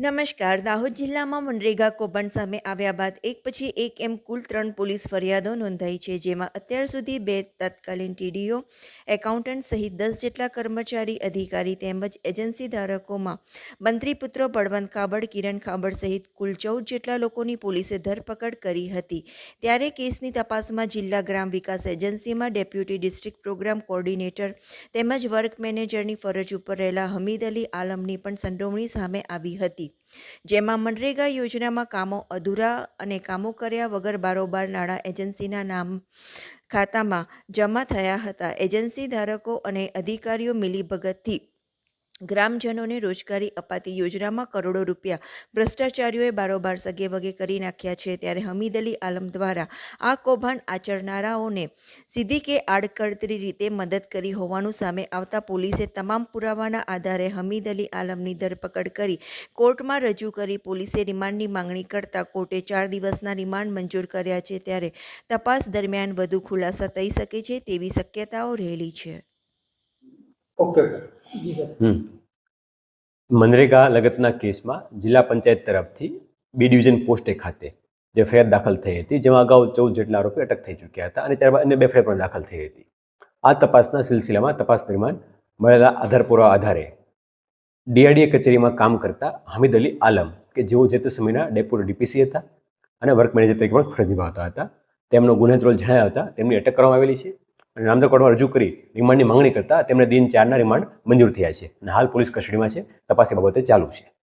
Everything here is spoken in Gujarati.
નમસ્કાર. દાહોદ જિલ્લામાં મનરેગા કૌભાંડ સામે આવ્યા બાદ એક પછી એક એમ કુલ ત્રણ પોલીસ ફરિયાદો નોંધાઈ છે, જેમાં અત્યાર સુધી બે તત્કાલીન ટીડીઓ, એકાઉન્ટન્ટ સહિત દસ જેટલા કર્મચારી, અધિકારી તેમજ એજન્સી ધારકોમાં મંત્રીપુત્રો બળવંત કાબડ કિરણ ખાબડ સહિત કુલ ચૌદ જેટલા લોકોની પોલીસે ધરપકડ કરી હતી. ત્યારે કેસની તપાસમાં જિલ્લા ગ્રામ વિકાસ એજન્સીમાં ડેપ્યુટી ડિસ્ટ્રિક્ટ પ્રોગ્રામ કોર્ડિનેટર તેમજ વર્ક મેનેજરની ફરજ ઉપર રહેલા હમીદ અલી આલમની પણ સંડોવણી સામે આવી હતી. જેમાં મનરેગા યોજનામાં કામો અધૂરા અને કામો કર્યા વગર બારોબાર નાણાં એજન્સીના નામ ખાતામાં જમા થયા હતા. એજન્સી ધારકો અને અધિકારીઓ મિલીભગતથી ગ્રામજનોને રોજગારી અપાતી યોજનામાં કરોડો રૂપિયા ભ્રષ્ટાચારીઓએ બારોબાર સગે વગે કરી નાખ્યા છે. ત્યારે હમીદ અલી આલમ દ્વારા આ કૌભાંડ આચરનારાઓને સીધી કે આડકડતરી રીતે મદદ કરી હોવાનું સામે આવતા પોલીસે તમામ પુરાવાના આધારે હમીદ અલી આલમની ધરપકડ કરી કોર્ટમાં રજૂ કરી. પોલીસે રિમાન્ડની માંગણી કરતા કોર્ટે ચાર દિવસના રિમાન્ડ મંજૂર કર્યા છે. ત્યારે તપાસ દરમિયાન વધુ ખુલાસા થઈ શકે છે તેવી શક્યતાઓ રહેલી છે. ઓકે સર જી સર મનરેગા લગતના કેસમાં જિલ્લા પંચાયત તરફથી બી ડિવિઝન પોસ્ટે ખાતે જે ફરિયાદ દાખલ થઈ હતી જેમાં અગાઉ ચૌદ જેટલા આરોપી અટક થઈ ચૂક્યા હતા અને ત્યારબાદ અન્ય બે ફરિયાદ પણ દાખલ થઈ હતી. આ તપાસના સિલસિલામાં તપાસ દરમિયાન મળેલા આધાર પુરાવા આધારે ડીઆરડીએ કચેરીમાં કામ કરતા હામિદ અલી આલમ કે જેઓ જે તે સમયના ડેપ્યુટી ડીપીસી હતા અને વર્ક મેનેજર તરીકે પણ ફરજ નિભાવતા હતા તેમનો ગુનેત્રોલ જણાયા હતા તેમની અટક કરવામાં આવેલી છે. અને નામદાર કોર્ટમાં રજૂ કરી રિમાન્ડની માંગણી કરતા તેમને દિન ચારના રિમાન્ડ મંજૂર થયા છે. અને હાલ પોલીસ કસ્ટડીમાં છે. તપાસ બાબતે ચાલુ છે.